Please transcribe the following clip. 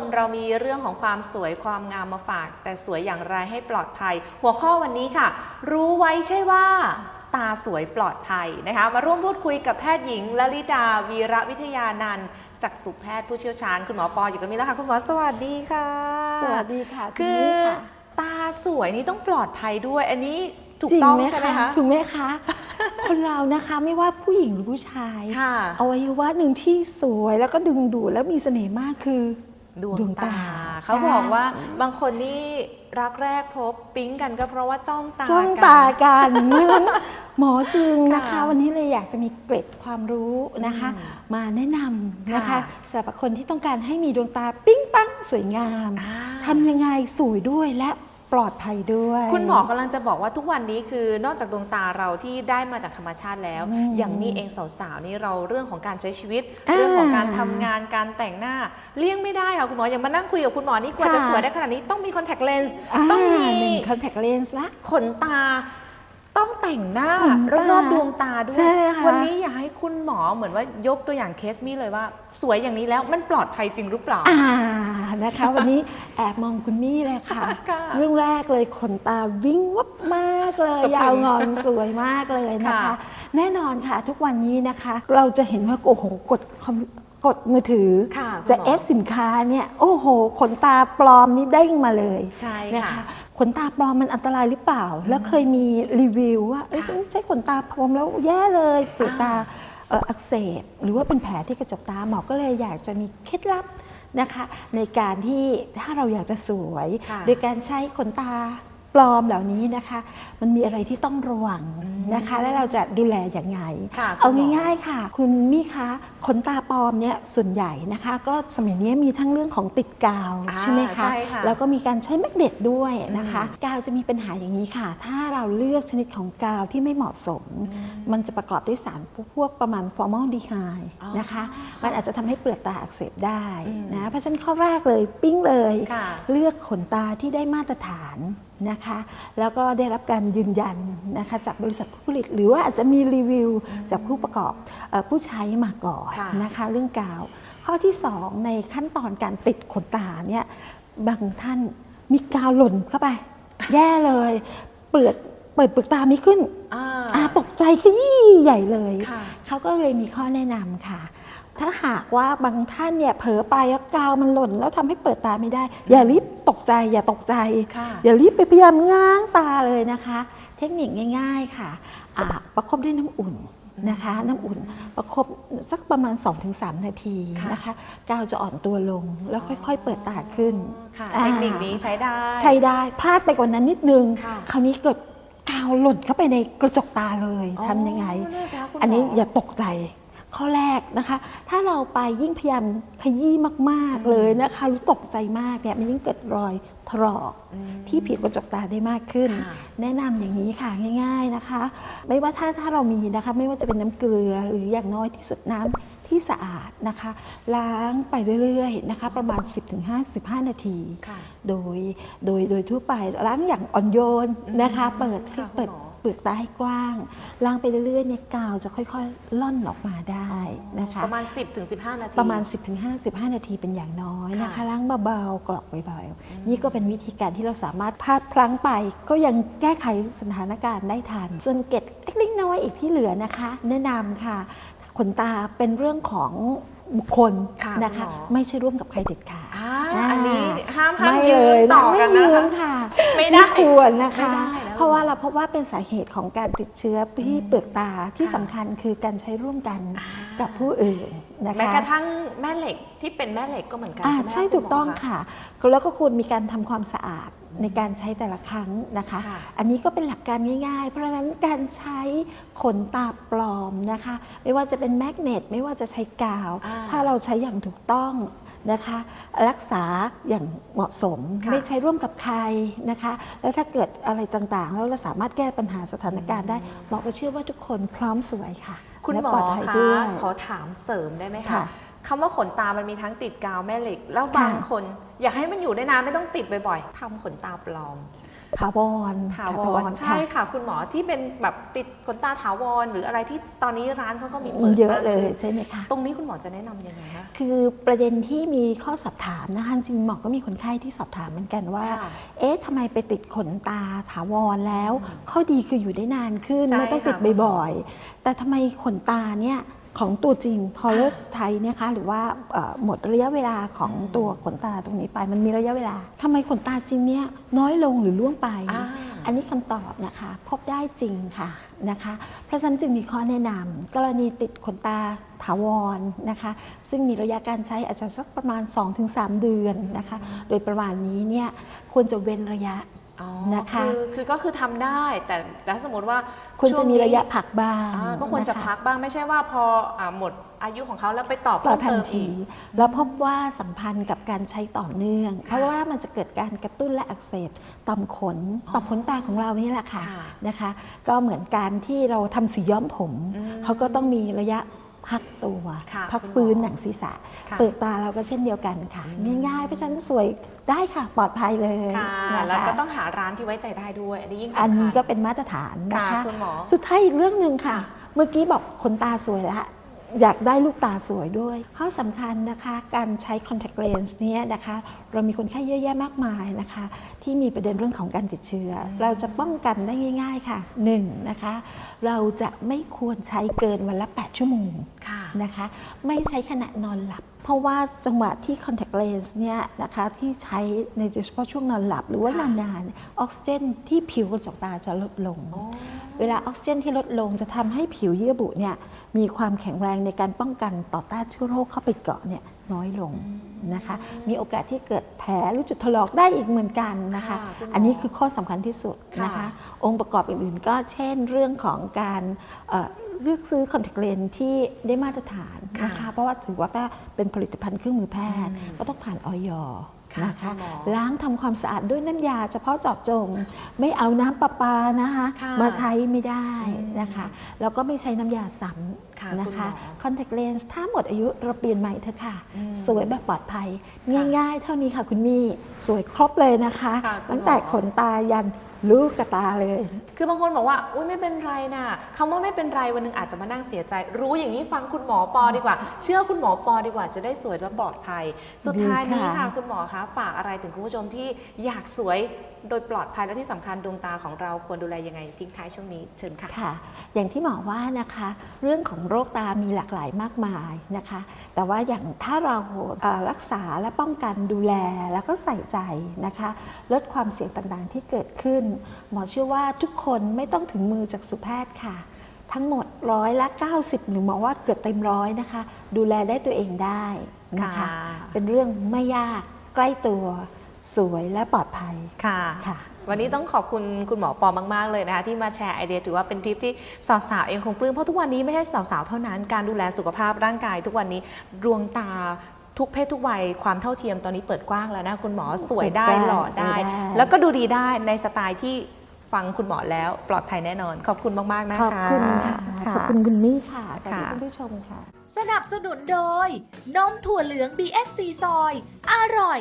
มเรามีเรื่องของความสวยความงามมาฝาก แต่สวยอย่างไรให้ปลอดภัย หัวข้อวันนี้ค่ะ รู้ไว้ใช่ว่าตาสวยปลอดภัยนะคะมาร่วมพูดคุยกับแพทย์หญิงลลิดาวีระวิทยานันท์จากสุแพทย์ผู้เชี่ยวชาญคุณหมอปออยู่กับมินแล้วค่ะคุณหมอสวัสดีค่ะ สวัสดีค่ะคือณนี่ค่ะตาสวยนี่ต้องปลอดภัยด้วย อันนี้ถูกจริต้องใช่ไหมคะถูกไหมคะ คนเรานะคะไม่ว่าผู้หญิงหรือผู้ชายค่ะอวัยวะหนึ่งที่สวยแล้วก็ดึงดูดแล้วมีเสน่ห์มากคือ ดวงดวงตา ตาเขาใช่บอกว่าบางคนนี่รักแรกพบปิ๊งกันก็เพราะว่าจ้องตาจ้องกันตากันนั้นหมอจึงนะคะ ค่ะวันนี้เลยอยากจะมีเกร็ดความรู้นะคะ อืมมาแนะนำนะคะค่ะ สำหรับคนที่ต้องการให้มีดวงตาปิ๊งปังสวยงามอ่า ทำยังไงสวยด้วยและ ปลอดภัยด้วย คุณหมอกำลังจะบอกว่าทุกวันนี้คือนอกจากดวงตาเราที่ได้มาจากธรรมชาติแล้วอืมอย่างนี้เองสาวๆนี่เราเรื่องของการใช้ชีวิตอ่าเรื่องของการทำงานการแต่งหน้าเลี่ยงไม่ได้ค่ะคุณหมออย่างมานั่งคุยกับคุณหมอนี่กว่าจะค่ะสวยได้ขนาดนี้ต้องมีคอนแทคเลนส์าต้องมีหนึ่งคอนแทคเลนส์ละขนตา ต้องแต่งหน้าขนตารอบๆดวงตาด้วใช่ยค่ะวันนี้อยากให้คุณหมอเหมือนว่ายกตัวอย่างเคสมี่เลยว่า สวยอย่างนี้แล้วมันปลอดภัยจริงหรือเปล่าอ่านะคะ วันนี้แอบมองคุณมี่เลยค่ะค่ะเรื่องแรกเลยขนตาวิ่งวับมากเลยสะพรึงยาวงอนสวยมากเลยนะคะค่ะแน่นอนค่ะทุกวันนี้นะคะ เราจะเห็นว่าโอ้โหกดคอมกดมือถือค่ะจะคุณหมเอฟสินค้าเนี่ยโอ้โห ขนตาปลอมนี่เด้งมาเลยใช่นะค่ะคะ ขนตาปลอมมันอันตรายหรือเปล่า แล้วเคยมีรีวิวว่าเอ้ยค่ะฉันใช้ขนตาปลอมแล้วแย่เลยเปลือกตาเอ่ออักเสบหรือว่าเป็นแผลที่กระจกตาหมอก็เลยอยากจะมีเคล็ดลับนะคะในการที่ถ้าเราอยากจะสวย ค่ะ โดยการใช้ขนตาปลอมเหล่านี้นะคะ มันมีอะไรที่ต้องระวัง นะคะ และเราจะดูแลอย่างไงค่ะเอาคุณหมอง่ายๆค่ะ คุณมี่คะขนตาปลอมเนี่ยส่วนใหญ่นะคะ ก็สมัยนี้มีทั้งเรื่องของติดกาวอ่าใช่ไหมคะใช่ค่ะแล้วก็มีการใช้แมกเนตด้วยนะคะ กาวจะมีปัญหาอย่างนี้ค่ะ ถ้าเราเลือกชนิดของกาวที่ไม่เหมาะสม มันจะประกอบด้วยสารพวกประมาณฟอร์มอลดีไฮอ๋อนะคะ มันอาจจะทำให้เปลือกตาอักเสบได้อืมนะเพราะฉะนั้นข้อแรกเลยปิ้งเลยค่ะเลือกขนตาที่ได้มาตรฐาน นะคะ แล้วก็ได้รับการยืนยันนะคะจากบริษัทผู้ผลิต หรือว่าอาจจะมีรีวิวจากผู้ประกอบเออผู้ใช้มาก่อนค่ะนะคะเรื่องกาว ข้อที่ 2 ในขั้นตอนการติดขนตาเนี่ยบางท่านมีกาวหล่นเข้าไป แย่เลย เปลือกเปิดเปลือกตาไม่ขึ้นอ่าอาตกใจขยี้ใหญ่เลยค่ะเขาก็เลยมีข้อแนะนำค่ะ ถ้าหากว่าบางท่านเนี่ยเผลอไปแล้วกาวมันหล่น แล้วทำให้เปิดตาไม่ได้ อย่ารีบตกใจ อย่าตกใจค่ะอย่ารีบไปพยายามง้างตาเลยนะคะ เทคนิคง่าย ๆค่ะอ่าประคบด้วยน้ำอุ่นนะคะน้ำอุ่นประคบสักประมาณ 2-3 นาทีค่ะนะคะกาวจะอ่อนตัวลงแล้วค่อยๆ เปิดตาขึ้นค่ะอ่าเทคนิคนี้ใช้ได้ ใช้ได้พลาดไปกว่านั้นนิดนึงค่ะคราวนี้เกิดกาวหล่นเข้าไปในกระจกตาเลยอ๋อทำยังไงนั่นสิคะคุณหมอันนี้อย่าตกใจ ข้อแรกนะคะ ถ้าเราไปยิ่งพยายามขยี้มาก ๆ เลยนะคะรู้ตกใจมากเนี่ยมันยิ่งเกิดรอยถลอกอืมที่ผิวกระจกตาได้มากขึ้นค่ะแนะนำอย่างนี้ค่ะง่าย ๆนะคะ ไม่ว่าถ้าถ้าเรามีนะคะ ไม่ว่าจะเป็นน้ำเกลือหรืออย่างน้อยที่สุดน้ำที่สะอาดนะคะ ล้างไปเรื่อยๆนะคะ ประมาณ 10-15นาทีค่ะโดยโดยโดยทั่วไปล้างอย่างอ่อนโยนนะคะอืมเปิดให้ค่ะเปิดคุณหมอ เปลือกตาให้กว้างล้างไปเรื่อยๆเนี่ยกาวจะค่อยๆล่อนออกมาได้นะคะประมาณ 10ถึง15 นาที ประมาณ 10-15นาทีเป็นอย่างน้อยนะคะค่ะล้างเบาๆกรอกเบาๆนี่ก็เป็นวิธีการที่เราสามารถพลาดพลั้งไป ก็ยังแก้ไขสถานการณ์ได้ทันส่วนเกร็ดเล็กๆน้อยๆอีกที่เหลือนะคะ แนะนำค่ะขนตาเป็นเรื่องของบุคคลค่ะนะคะคุณหมอไม่ใช่ร่วมกับใครเด็ดขาดอ่าอันนี้ห้ามห้ามไม่ยืเลนยต่อกันไม่นะยืคะนค่ะไม่ได้ควรนะคะ ไม่ได้แล้วเพราะว่าเราพบว่าเป็นสาเหตุของการติดเชื้อที่เปลือกตาที่ค่ะสำคัญคือการใช้ร่วมกันอ่ากับผู้อื่นนะคะแม้กระทั่งแม่เหล็กที่เป็นแม่เหล็กก็เหมือนกันอ่าใช่ไหมคะใช่คุณหมถูกต้องคะค่ะ แล้วก็ควรมีการทำความสะอาดในการใช้แต่ละครั้งนะคะค่ะอันนี้ก็เป็นหลักการง่าย ๆ เพราะฉะนั้นการใช้ขนตาปลอมนะคะ ไม่ว่าจะเป็นแมกเนตไม่ว่าจะใช้กาวอ่าถ้าเราใช้อย่างถูกต้อง นะคะ รักษาอย่างเหมาะสม ค่ะไม่ใช้ร่วมกับใครนะคะ แล้วถ้าเกิดอะไรต่างๆ แล้วเราสามารถแก้ปัญหาสถานการณ์ได้หมอก็เชื่อว่าทุกคนพร้อมสวยค่ะคุณและหมอปลอดภัยคะด้วย ขอถามเสริมได้ไหมคะค่ะคำว่าขนตามันมีทั้งติดกาวแม่เหล็ก แล้วค่ะบางคน อยากให้มันอยู่ได้นานไม่ต้องติดบ่อยๆทำขนตาปลอม ถาวรถาวค่ะรใช่ค่ะ คุณหมอที่เป็นแบบติดขนตาถาวร หรืออะไรที่ตอนนี้ร้านเขาก็มีมีเปิดเยอะมากเลยขึ้นใช่ไหมคะตรงนี้คุณหมอจะแนะนำยังไงคะคือประเด็นที่มีข้อสอบถามนะคะจริงๆหมอก็มีคนไข้ที่สอบถามเหมือนกันว่าค่ะเอ๊ะทำไมไปติดขนตาถาวรแล้ว ข้อดีคืออยู่ได้นานขึ้นใช่ไม่ต้องติดค่ะคุณหมอบ่อยๆแต่ทำไมขนตาเนี่ย ของตัวจริง พอเลิกใช้เนี่ยคะหรือว่าเอ่อหมดระยะเวลาของอืมตัวขนตาตรงนี้ไป มันมีระยะเวลาทำไมขนตาจริงเนี่ยน้อยลงหรือล่วงไปอ่าอันนี้คำตอบนะคะพบได้จริงค่ะนะคะเพราะฉะนั้นจึงมีข้อแนะนำกรณีติดขนตาถาวรนะคะ ซึ่งมีระยะการใช้อาจจะสักประมาณ 2-3 เดือนนะคะ โดยประมาณนี้เนี่ยควรจะเว้นระยะอ๋อ นะคะอคือก็คือทำได้แต่แต่ถ้าสมมติว่าควรจะมีช่งนี้ระยะพักบ้างอ่าก็ควรจะนพักบ้างไม่ใช่ว่าพออ่าหมดอายุของเขาแล้วไปต่อปล่เพิ่อยมทันเติมทีอีกแล้วพบว่าสัมพันธ์กับการใช้ต่อเนื่องค่ะเพราะว่ามันจะเกิดการกระตุ้นและอักเสบต่อมขนอ๋อต่อมขนตาของเรานี่แหละค่ะค่ะนะคะ ก็เหมือนการที่เราทำสีย้อมผมอืมเขาก็ต้องมีระยะ พักตัว ค่ะพักคุณหมอฟื้นหนังศีรษะ ค่ะ เปิดตาเราก็เช่นเดียวกันค่ะอืมง่ายๆเพราะฉะนั้นสวยได้ค่ะปลอดภัยเลยค่ะนะคะแล้วก็ต้องหาร้านที่ไว้ใจได้ด้วย อันนี้ยิ่งอันสำคันี้ญก็เป็นมาตรฐานนะค่ะคะ คุณหมอ สุดท้ายอีกเรื่องหนึ่งค่ะ เมื่อกี้บอกขนตาสวยแล้วอยากได้ลูกตาสวยด้วย ข้อสำคัญนะคะ การใช้ contact lens เนี่ยนะคะ เรามีคนไข้เยอะแยะมากมายนะคะ ที่มีประเด็นเรื่องของการติดเชื้ออเราจะป้องกันได้ง่าย ๆค่ะหนึ่งนะคะ เราจะไม่ควรใช้เกินวันละ 8 ชั่วโมงค่ะนะคะ ไม่ใช้ขณะนอนหลับเพราะว่าจังหวะที่ contact lens เนี่ยนะคะที่ใช้ในโดยเฉพาะช่วงนอนหลับ หรือว่าค่ะ นานๆออกซิเจนที่ผิวกระจกตาจะลดลงโอ้เวลาออกซิเจนที่ลดลงจะทำให้ผิวเยื่อบุเนี่ยมีความแข็งแรงในการป้องกันต่อต้านเชื้อโรคเข้าไปเกาะเนี่ยน้อยลงนะคะ มีโอกาสที่เกิดแผลหรือจุดถลอกได้อีกเหมือนกันนะคะ ค่ะคุณหมออัอันนี้คือข้อสำคัญที่สุดนะคะ ค่ะ องค์ประกอบอื่นๆ ก็เช่นเรื่องของการเอ่อ เลือกซื้อคอนแทคเลนที่ได้มาตรฐานนะคะค่ะเพราะว่าถือว่าเป็นผลิตภัณฑ์เครื่องมือแพทย์อืมก็ต้องผ่านออยค่ะนะคะคุณหมอล้างทำความสะอาดด้วยน้ำยาเฉพาะเจาะจง ไม่เอาน้ำประปานะคะค่ะมาใช้ไม่ได้อืมนะคะแล้วก็ไม่ใช้น้ำยาซ้ค่ะำนะคุณหมคะอคอนแทคเลนส์ถ้าหมดอายุเราเปลี่ยนใหม่เถอะค่ะอืมสวยแบบปลอดภัยค่ะง่ายๆ เท่านี้ค่ะคุณมี่ สวยครบเลยนะคะค่ะคุณหมอตั้งแต่ขนตายัน ลูกกระตาเลย คือบางคนบอกว่าอุ้ยไม่เป็นไรนะคำว่าไม่เป็นไรวันหนึงอาจจะมานั่งเสียใจ รู้อย่างนี้ฟังคุณหมอปอดีกว่า เชื่อคุณหมอปอดีกว่าจะได้สวยและปลอดภัย สุดท้ายนี้ดีค่ะค่ะ คุณหมอคะฝากอะไรถึงคุณผู้ชมที่อยากสวยโดยปลอดภัยและที่สำคัญดวงตาของเราควรดูแลยังไงทิ้งท้ายช่วงนี้เชิญค่ะ ค่ะ อย่างที่หมอว่านะคะ เรื่องของโรคตามีหลากหลายมากมายนะคะ แต่ว่าอย่างถ้าเราเอ่อรักษาและป้องกันดูแลแล้วก็ใส่ใจนะคะ ลดความเสี่ยงต่างๆที่เกิดขึ้นหมอเชื่อว่าทุกคนไม่ต้องถึงมือจากสุแพทย์ค่ะ ทั้งหมดร้อยละ 90 หรือหมอว่าเกือบเต็มร้อยนะคะ ดูแลได้ตัวเองได้นะคะค่ะเป็นเรื่องไม่ยากใกล้ตัวสวยและปลอดภัยค่ะค่ะวันนี้ต้องขอบคุณคุณหมอปอมาก ๆ เลยนะคะ ที่มาแชร์ไอเดียถือว่าเป็นทริปที่สาวๆเองคงปลื้มเพราะทุกวันนี้ไม่ใช่สาวๆเท่านั้นการดูแลสุขภาพร่างกาย ทุกวันนี้ดวงตา ทุกเพศทุกวัยความเท่าเทียมตอนนี้เปิดกว้างแล้วนะ คุณหมอสวยได้เปิดกว้างหล่อได้สวยได้ แล้วก็ดูดีได้ในสไตล์ที่ฟังคุณหมอแล้วปลอดภัยแน่นอน ขอบคุณมาก ๆ นะคะ ขอบคุณค่ะค่ะขอบคุณคุณมี่ค่ะสวัสดีค่ะคุณผู้ชมค่ะ สนับสนุนโดยนมถั่วเหลือง BSC ซอย อร่อย